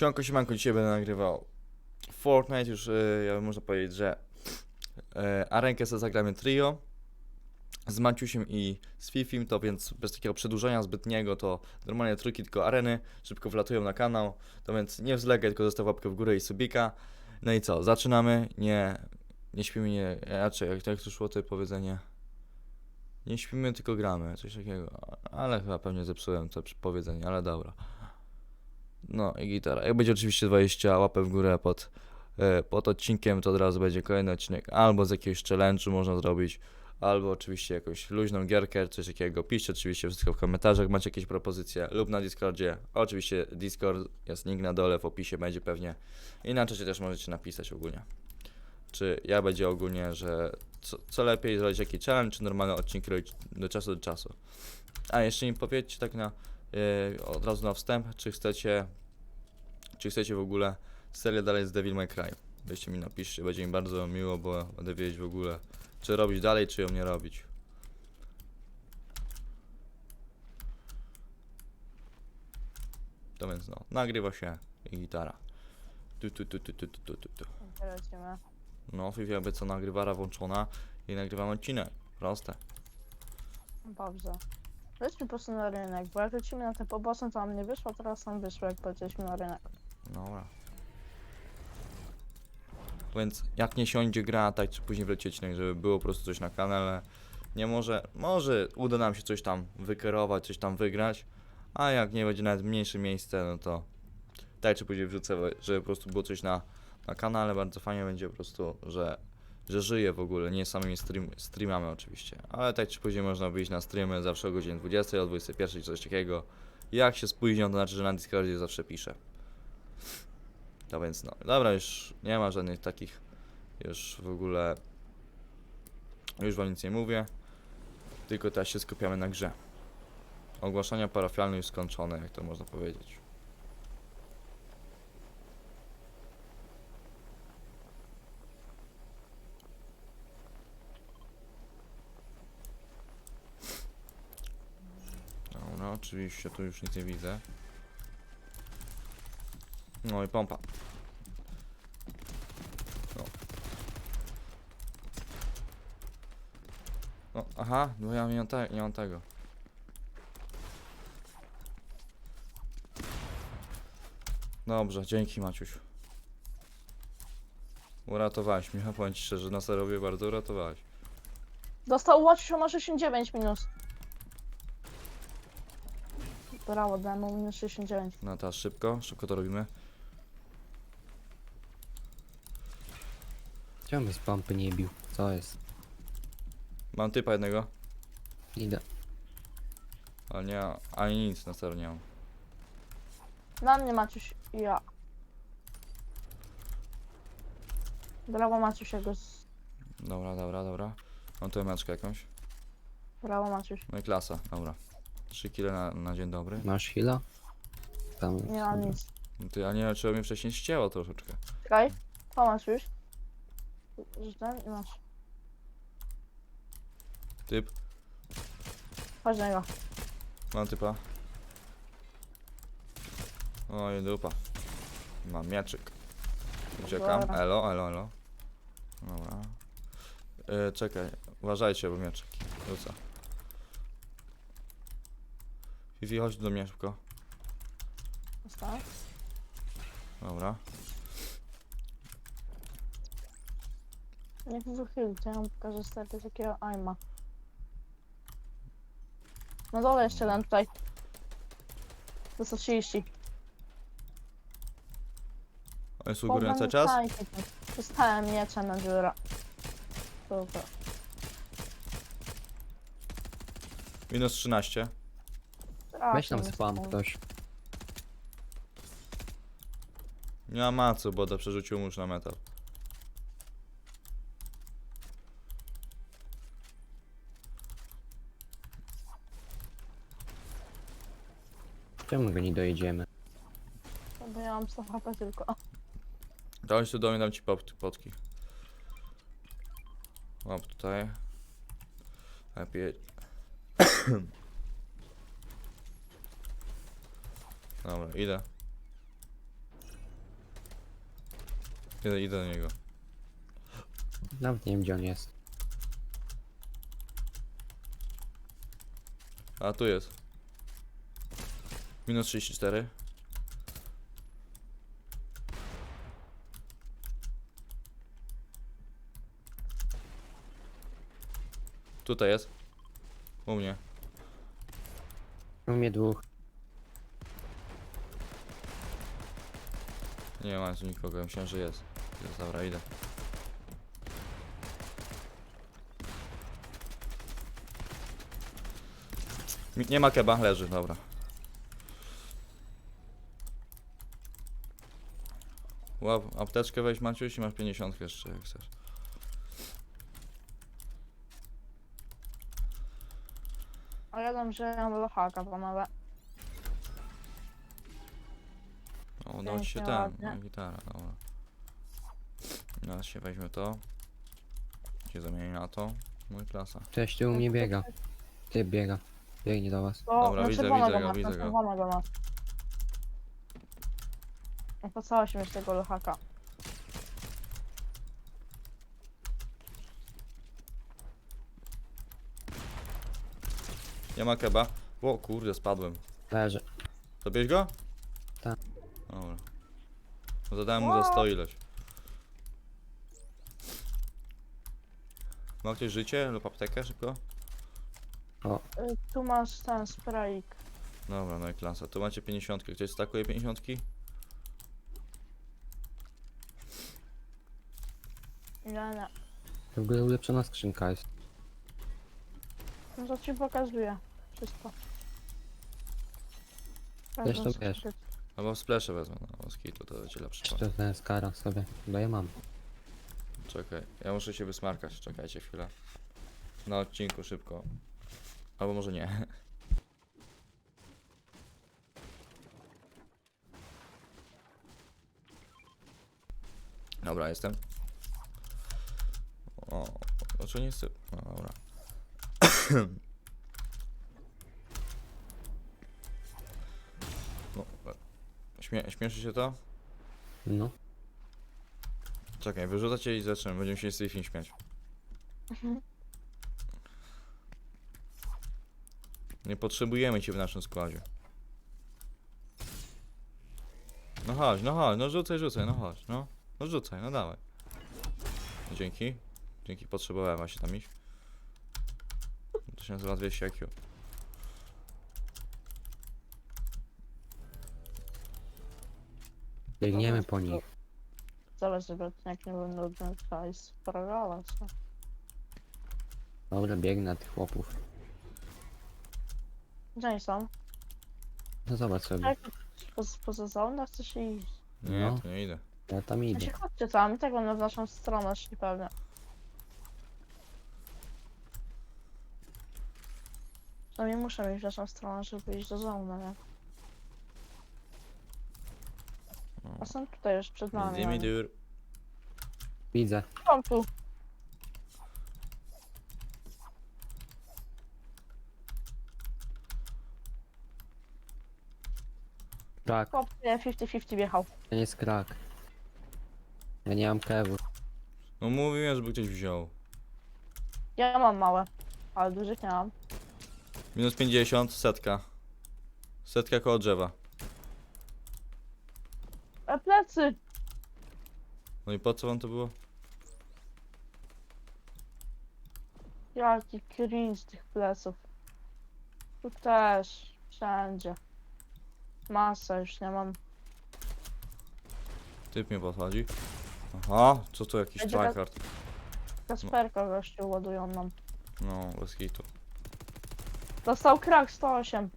Siemanko, siemanko, dzisiaj będę nagrywał Fortnite, już e, ja można powiedzieć, że e, arenkę sobie zagramy trio. Z Maciusiem i z Fifim, to więc bez takiego przedłużenia zbytniego, to normalnie trójki tylko areny, szybko wlatują na kanał, to więc nie wzlegaj, tylko zostaw łapkę w górę i subika. No i co, zaczynamy, nie, nie śpimy, nie, raczej, jak, jak to szło to powiedzenie, nie śpimy, tylko gramy, coś takiego, ale chyba pewnie zepsułem to powiedzenie, ale dobra. No i gitara. Jak będzie oczywiście 20 łapek w górę pod, e, pod odcinkiem, to od razu będzie kolejny odcinek. Albo z jakiegoś challenge'u można zrobić, albo oczywiście jakąś luźną gierkę, coś takiego. Piszcie oczywiście wszystko w komentarzach, macie jakieś propozycje lub na Discordzie. Oczywiście Discord jest link na dole w opisie, będzie pewnie. I na czacie też możecie napisać ogólnie. Czy ja będzie ogólnie, że co, co lepiej zrobić, jaki challenge, czy normalne odcinki robić do czasu do czasu. A jeszcze mi powiedzcie tak na E, od razu na wstęp, czy chcecie, czy chcecie w ogóle serię dalej z Devil May Cry. Weźcie mi napiszcie, będzie mi bardzo miło, bo będę wiedzieć w ogóle, czy robić dalej, czy ją nie robić. To więc no, nagrywa się i gitara. Tu, tu, tu, tu, tu, tu, tu, tu. No, Fifi jakby co nagrywara włączona i nagrywam odcinek. Proste. Dobrze. Lećmy po prostu na rynek, bo jak lecimy na te poboczne, to nam nie wyszło, teraz nam wyszło, jak polecieliśmy na rynek. Dobra. Więc jak nie siądzie gra, tak czy później wleci odcinek, żeby było po prostu coś na kanale. Nie może, może uda nam się coś tam wykierować, coś tam wygrać, a jak nie będzie nawet mniejsze miejsce, no to tak czy później wrzucę, żeby po prostu było coś na, na kanale, bardzo fajnie będzie po prostu, że, że żyje w ogóle, nie samymi stream, streamami oczywiście, ale tak czy później można wyjść na streamy zawsze o godzinie 20, o 21 czy coś takiego. Jak się spóźnią, to znaczy, że na Discordzie zawsze piszę. To więc no, dobra, już nie ma żadnych takich, już w ogóle, już wam nic nie mówię, tylko teraz się skupiamy na grze. Ogłoszenia parafialne już skończone, jak to można powiedzieć. Dobra, oczywiście tu już nic nie widzę. No i pompa. No. No, aha, no ja nie mam, te, nie mam tego. Dobrze, dzięki Maciuś. Uratowałeś mnie, powiem ci szczerze, na serowie bardzo uratowałeś. Dostał Watch ma 69 minus. Brawo, demo minus 69. No teraz szybko, szybko to robimy. Czemu z pompy nie bił? Co jest? Mam typa jednego, Idę. ale nie, ani nic na serio nie mam. Na mnie Maciuś i ja. Brawo Maciuś, jego z... Dobra, dobra, dobra. Mam tu meczkę jakąś. Brawo Maciuś. No i klasa, dobra. 3 kile na, na dzień dobry. Masz chwilę? Tam. Nie mam nic. Ty, a nie wiem, czy mnie wcześniej ścięło troszeczkę. Czekaj. To Maciuś. Rzucam i masz. Typ, Chodź na niego. mam typa. Oj, dupa. Mam mieczyk. Uciekam. Dobra. Elo, elo, elo. Dobra. E, czekaj, uważajcie, bo mieczyk rzuca. Fifi, chodź do mnie szybko. Dostałem. Dobra. Niech wychyli, to ja mu pokażę starty takiego aima. Na dole jeszcze jeden tutaj. To 130. On jest u góry na cały czas? Dostałem miecza na dziura. Super. Minus 13. Weź tam Strasznie spam ktoś. Nie ma macu, bo to przerzucił musz na metal. Czemu go nie dojedziemy? Bo ja mam 100 HP tylko. Chodź tu do mnie, dam ci pot, potki. Łap tutaj. Lepiej. Dobra, idę. Idę, idę do niego. Nawet nie wiem gdzie on jest. A tu jest. Minus 34. Tutaj jest. U mnie. U mnie dwóch. Nie ma tu nikogo, ja myślałem, że jest. Jest, dobra, idę. Nie ma keba, leży, dobra. Łap, apteczkę weź Maciuś i masz 50 jeszcze, jak chcesz. Dam, ja mam lochaka, panowie. O, udało ci się ten, ładnie. no, gitara, dobra. Teraz się weźmie to. Się zamieni na to. Mój klasa. Cześć, tu u mnie biega. Ty biega. Biegnie do was. Dobra, na widzę, widzę go, masz, widzę na go. masz. Opłacało się mieć tego lochaka. Nie ma keba. O kurde, spadłem. Leży. Zabiłeś go? Zadałem mu za 100 ileś. Ma ktoś życie lub aptekę szybko? Y, Tu masz ten sprayik. Dobra, no i klasa. Tu macie 50. Ktoś stakuje 50? Nie, nie. W ogóle ulepszona skrzynka jest. No to ci pokazuję. Wszystko. Wiesz, to Każdą wiesz. skrzynkę. Albo splesze wezmę, no, z kitu to będzie lepszy plan. Ten skara sobie. Bo ja mam. Czekaj, ja muszę się wysmarkać, czekajcie chwilę. Na odcinku szybko. Albo może nie. Dobra, jestem. O, dlaczego nie chcę? No, dobra. śmie śmieszy się to? No. Czekaj, wyrzucacie i zaczynamy. Będziemy się z tej film śmiać. Mhm. Nie potrzebujemy cię w naszym składzie. No chodź, no chodź, no rzucaj, rzucaj, no chodź, no. No rzucaj, no dawaj. Dzięki. Dzięki, potrzebowałem właśnie tam iść. To się nazywa 200 IQ. Biegniemy po nich. Zależy, jak nie będę nudny, to jest sprawiała, co? Dobra, biegnę tych chłopów. Gdzie oni są? No zobacz sobie. Jak poza, poza zoną chcesz iść? Nie, No. to nie idę. Ja tam idę. się chodźcie tam i tak będę w naszą stronę szli pewnie. Przynajmniej muszę mieć w naszą stronę, żeby iść do zony, nie? No. A są tutaj już przed nami. Idziemy oni. dur. Widzę. Są tu. Krak. Chłop nie, 50-50 wjechał. To nie jest krak. Ja nie mam kewu. No mówiłem, żeby ktoś wziął. Ja mam małe, ale dużych nie mam. Minus 50, setka. Setka koło drzewa. Plecy! No i po co wam to było? Jaki cringe z tych pleców. Tu też, wszędzie. Masa już nie mam. Typ mnie podchodzi. Aha, co to jakiś Będzie tak- tryhard? Kasperka gościu ładują nam. No, bez hitu. Dostał krak 108.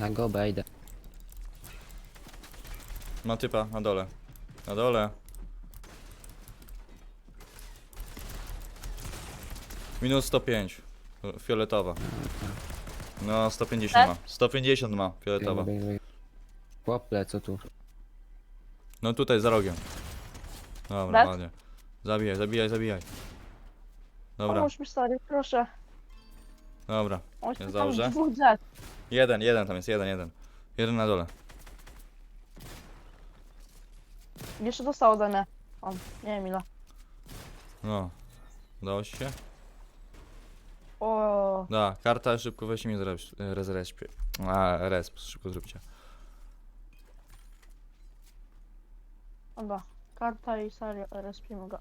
Ja go obejdę. Ma typa na dole. Na dole. Minus 105. Fioletowa. No, 150 ma. 150 ma, fioletowa. Biegnę, biegnę, biegnę. Chłop lecą tu. No tutaj, za rogiem. Dobra, Bez? ładnie. Zabijaj, zabijaj, zabijaj. Dobra, Pomóż mi stary, proszę. dobra. On Jest tam dobrze. dwóch. Jeden, jeden tam jest, jeden, jeden. Jeden na dole. Jeszcze dostał ode mnie. On, nie wiem ile. No. Udało ci się? O, Da, karta szybko weź mnie rezrespie. A, resp, szybko zróbcie. dobra. Karta i serio, respimy go.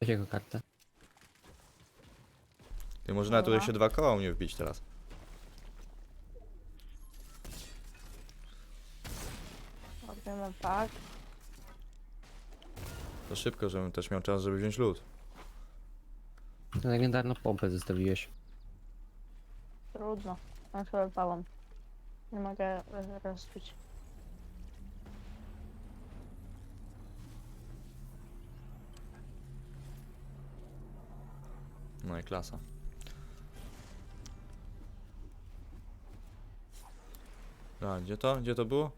Jego kartę. Ty może na tu Dobra. jeszcze dwa koła mnie wbić teraz. Robimy tak. To szybko, żebym też miał czas, żeby wziąć lód. Legendarną pompę zostawiłeś. Trudno. Na chwilę pałam. Nie mogę re- respić. No i klasa. A, gdzie to? Gdzie to było?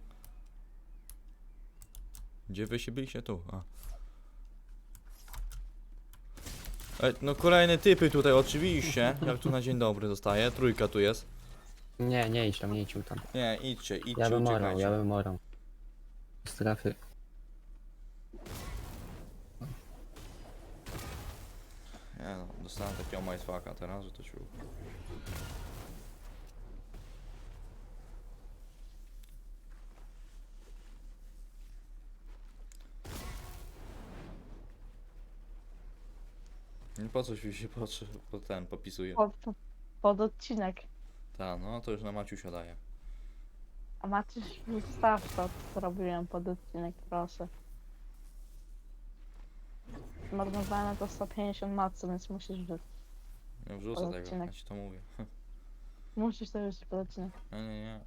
Gdzie wy się byliście? Tu, a. Ej, no kolejne typy tutaj, oczywiście. Jak tu na dzień dobry zostaje. Trójka tu jest. Nie, nie idź tam, nie idź tam. Nie, idźcie, idźcie, Ja bym morał, uciekajcie. ja bym morał. Strefy. Nie no, dostałem takiego majswaka teraz, że to ciu. Nie po coś mi się patrzy, po ten popisuje. Pod, pod odcinek. Ta, no to już na Maciusia daje. A Maciuś wstaw to, co robiłem pod odcinek, proszę. Zmarnowałem na to 150 matcy, więc musisz wy... Nie wrzucę Pod tego, odcinek. ja ci to mówię. Musisz to wrzucić pod odcinek. Nie, nie, nie.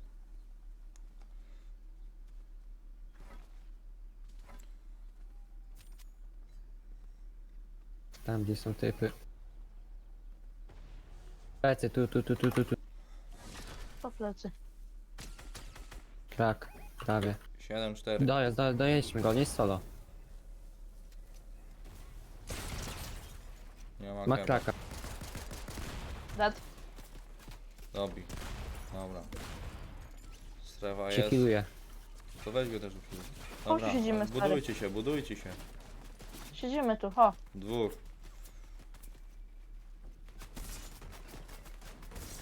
Tam gdzie są typy. Plecy, tu, tu, tu, tu, tu, tu. Po plecy. Krak, prawie. 7-4. Dojazd, do, dojedźmy go, nie jest solo. Nie ma, Ma kraka. Dead. Dobi. Dobra. Strefa Się jest. healuje. To weź go też uczyć. Chodź, Dobra, siedzimy, stary. budujcie się, budujcie się. Siedzimy tu, ho. Dwóch.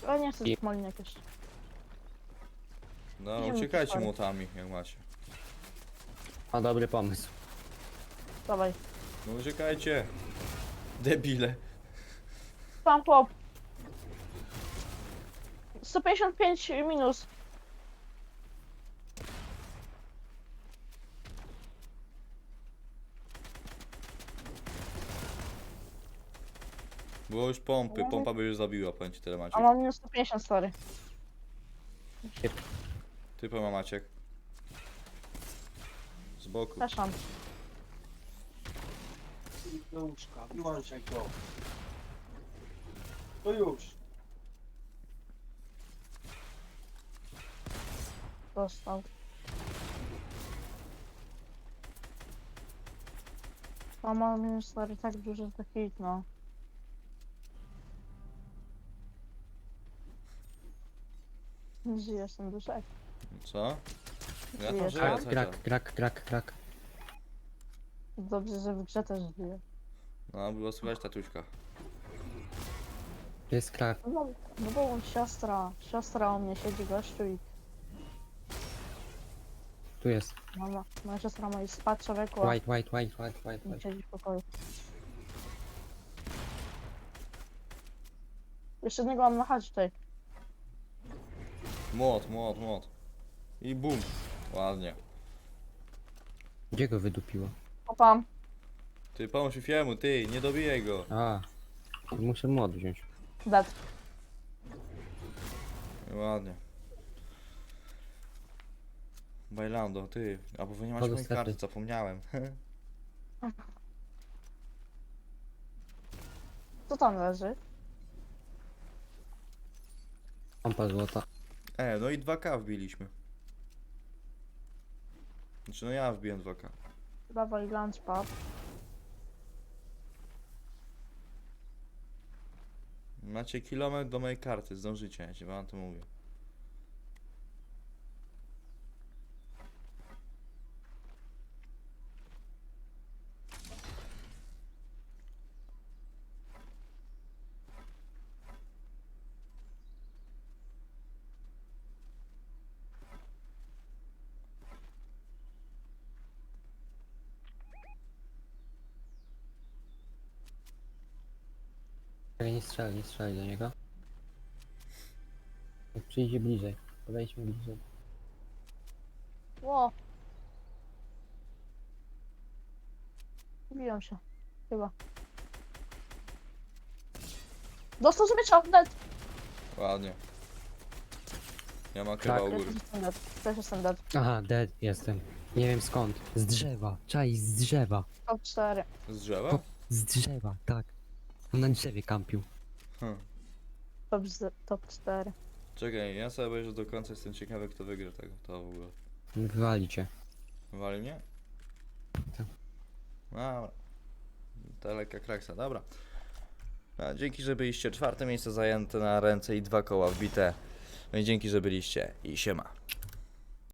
O, nie chcę I- molinek jeszcze. No, uciekajcie młotami, jak macie. Ma dobry pomysł. Dawaj. No uciekajcie. Debile. Tam chłop. 155 minus. Było już pompy, pompa by już zabiła, powiem ci tyle A Maciek. mam minus 150, sorry. Typa ma Maciek. Z boku. Też mam. do łóżka, wyłączaj go. To już. Dostał. A mam minus 4 tak dużo, że to hit, no. Żyjesz ten duszek. Co? Ja tam Żyjesz, żyję tak? cały Krak, czas. krak, krak, krak. Dobrze, że w grze też żyje. No, było słychać tatuśka. To jest krak. No, no bo siostra, siostra u mnie siedzi gościu i Tu jest. mama, moja siostra ma iść spać człowieku, a White, white, white, white, white, nie white. siedzi w pokoju. Jeszcze jednego mam na chacie tutaj. Młot, młot, młot. I bum. Ładnie. Gdzie go wydupiło? Opam. Ty pomóż Fifiemu, ty, nie dobijaj go. A. Muszę mod wziąć. I Ładnie. Bailando, ty. Albo wy nie macie Kogo mojej strefy? karty, zapomniałem. Co tam leży? Pompa złota. E, no i 2K wbiliśmy. Znaczy no ja wbiłem 2K. Dawaj lunchpad. Macie kilometr do mojej karty, zdążycie, ja ci wam to mówię. Czekaj, nie strzelaj, nie strzelaj do niego. Jak przyjdzie bliżej, podejdźmy bliżej. Ło. Biją się. Chyba. Dostał miecza, dead. Ładnie. Ja mam Tak. chyba u Też góry. jestem dead. Też jestem dead. Aha, dead jestem. Nie wiem skąd. Z drzewa. Czaj, z drzewa. Top 4. Z drzewa? Po- Z drzewa, tak. On na drzewie kampił. Hm. Top, z, top 4. Czekaj, ja sobie obejrzę do końca, jestem ciekawy kto wygra tego, to w ogóle. Wywali cię. Wali mnie? Tak. Dobra. To lekka kraksa, dobra. A, dzięki, że byliście. Czwarte miejsce zajęte na ręce i dwa koła wbite. No i dzięki, że byliście. I siema.